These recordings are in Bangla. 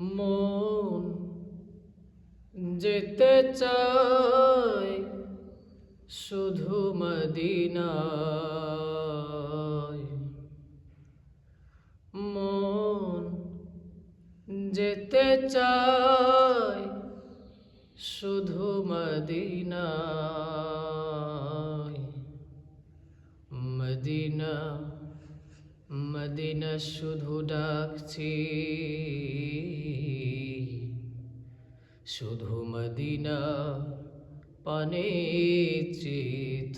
মন যেতে চাই শুধু মদিনায়। মন যেতে চাই শুধু মদিনায়। মদিনা মদিনা শুধু ডাকছি। শুধু মদিনা পানে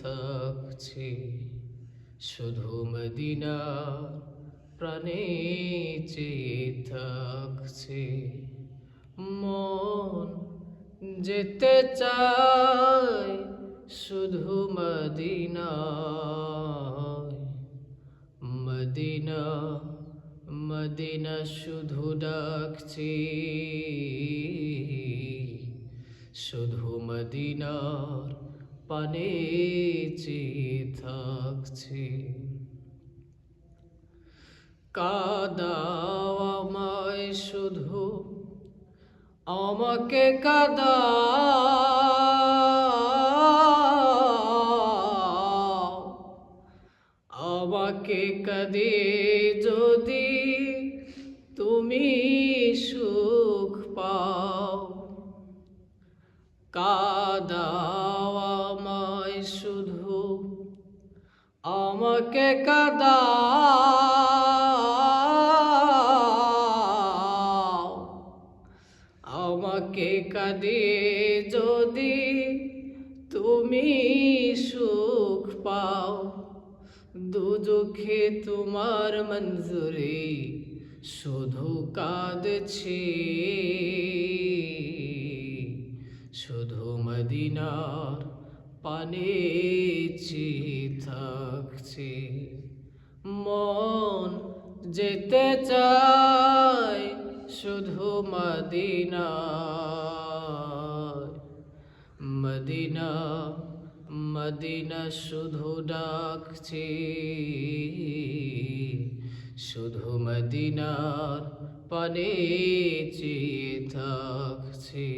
থাকছি, শুধু মদিনা প্রাণে থাকছি, মন যেতে চাই শুধু মদিনায় মদিনা মদিনা শুধু ডাকছি। শুধু মদিনার পানে থাকছি। কাদাও আমায় শুধু আমাকে কাদা আমাকে কদে যদি তুমি সুখ কাদাও আমায় শুধু। আমাকে কাদা আমাকে কাঁদে যদি তুমি সুখ পাও। দুজখে তোমার মঞ্জুরি, শুধু কাঁদছি। মদিনার পানে থাকছি মন যেতে চাই শুধু মদিনা মদিনা মদিনা শুধু ডাকছি। শুধু মদিনার পানে থাকছি